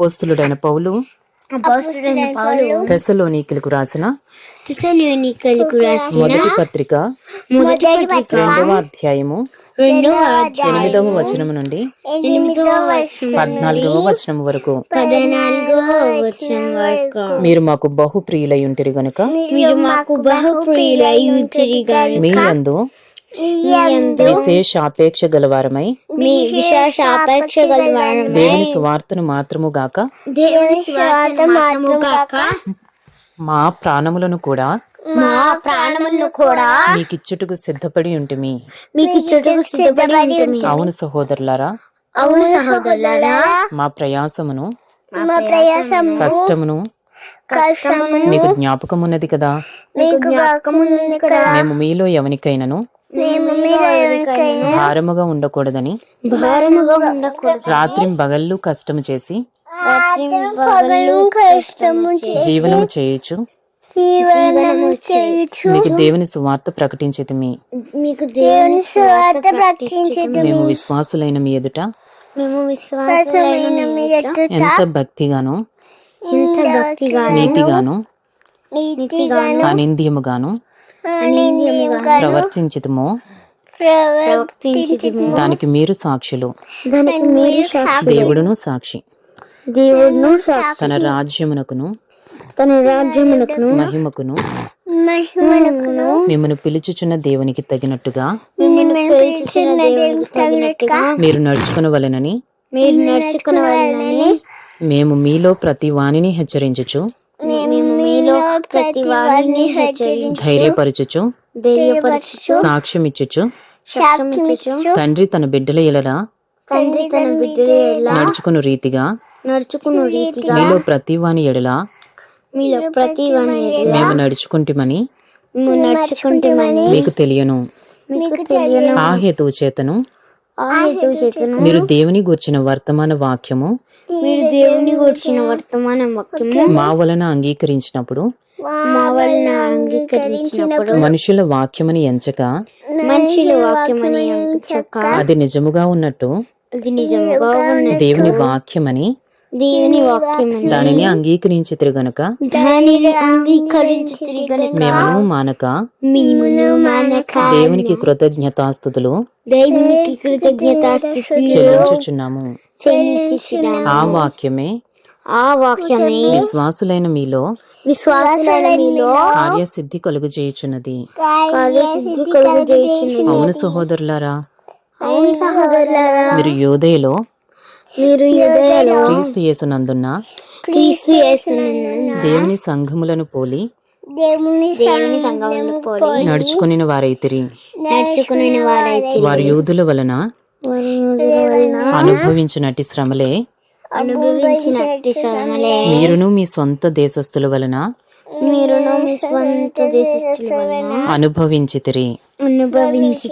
పోస్తులుడైన పౌలు రాసిన తెసలోనికలకు రాసిన మొదటి పత్రిక మొదటి పత్రిక రెండవ అధ్యాయము రెండవ ఎనిమిదవ వచనము నుండి ఎనిమిదవ వచనం పద్నాలుగవ వచనం వరకు. పద్నాలుగవ వచనం వరకు. మీరు మాకు బహు ప్రియులై ఉంటిరి గనుక. మీరు మాకు బహుప్రియులై ఉంచిరి గాని మీ యందు విశేష అపేక్ష గలవారమై మీ విశేష అపేక్ష గలవారం దేవుని సువార్తను మాత్రము గాక దేవుని మాత్రము మా ప్రాణములను కూడా మా ప్రాణములను కూడా మీకిచ్చుటకు సిద్ధపడి ఉంటిమి. మీకు సిద్ధపడి ఉంటుంది అవును సహోదరులారా అవును సహోదరులారా మా ప్రయాసమును మా ప్రయాసం కష్టమును కష్టము మీకు జ్ఞాపకం ఉన్నది కదా. మీకు జ్ఞాపకం ఉంది కదా. మేము మీలో ఎవనికైనను మేము మీలో ఎవరికైనా భారముగా ఉండకూడదని భారముగా ఉండకూడదు. రాత్రి బగళ్ళు కష్టము చేసి జీవనము చేయొచ్చు మీకు దేవుని సువార్త ప్రకటించితిమి మీకు దేవుని స్వార్థ ప్రకటించదు మేము విశ్వాసులైన మీ ఎదుట మేము విశ్వాసమైన మీ ఎదుట ఎంత భక్తిగాను ఎంత భక్తిగా నీతిగాను నీతిగాను అనింద్యముగాను అనింద్యముగా ప్రవర్తించితమో ప్రవర్తించితిము దానికి మీరు సాక్షులు. దానికి మీరు దేవుడును సాక్షి. దేవుడును సాక్షి. తన రాజ్యమునకును తన రాజ్యమునకును మహిమకును మహిమనకును. మిమ్మను పిలుచుచున్న దేవునికి తగినట్టుగా పిలిచిన దేవునికి తగినట్టుగా మీరు నడుచుకునవలెనని మీరు నడుచుకునవలనని మేము మీలో ప్రతి వానిని హెచ్చరించుచు మీలో ప్రతి వారిని ధైర్యపరచుచు ధైర్యపరచుచు సాక్ష్యమిచ్చుచు సాక్ష్యమిచ్చు తండ్రి తన బిడ్డల ఎడల తండ్రి తన బిడ్డల ఎలా నడుచుకుని రీతిగా నడుచుకున్న రీతిగా మీలో ప్రతి వాని ఎడల మీలో ప్రతి వాని ఎడల మేము నడుచుకుంటామని మేము నడుచుకుంటామని మీకు తెలియను. మీకు తెలియను. ఆ హేతువు చేతను మీరు దేవుని గూర్చిన వర్తమాన వాక్యము? మీరు దేవుని గూర్చిన వర్తమాన వాక్యము. మా వలన అంగీకరించినప్పుడు? మా వలన అంగీకరించినప్పుడు మనుషుల వాక్యమని ఎంచక? మనుషుల వాక్యమని అంచక అది నిజముగా ఉన్నట్టు? అది నిజముగా ఉన్న దేవుని వాక్యమని దేవుని వాక్యమని దానిని అంగీకరించితిరు గనుక? దానిని అంగీకరించి తిరిగి మేమును మానక? మేమును మానక. దేవునికి కృతజ్ఞతాస్థుతులు దేవునికి కృతజ్ఞత చెల్లించుచున్నాము. చెల్లించుచున్నాము. ఆ వాక్యమే ఆ వాక్యమే విశ్వాసులైన మీలో విశ్వాసులైన మీలో కార్యసిద్ధి కలుగు చేయుచున్నది. కార్యసిద్ధి కలుగు చేయుచున్నది. అవును సహోదరులారా అవును సహోదరులారా. మీరు యోదయలో మీరు యుదయలో క్రీస్తు యేసునందున్న క్రీస్తు దేవుని సంఘములను పోలి దేవుని దేవుని సంఘమును పోలి నడుచుకుని వారైతిరి. నడుచుకుని వారైతే వారి యూదుల వలన అనుభవించినట్టి శ్రమలే. అనుభవించినట్టి శ్రమలే. మీరును మీ సొంత దేశస్థుల వలన మీరును మీ స్వంత దేశస్థుల వలన అనుభవించితిరి. అనుభవించి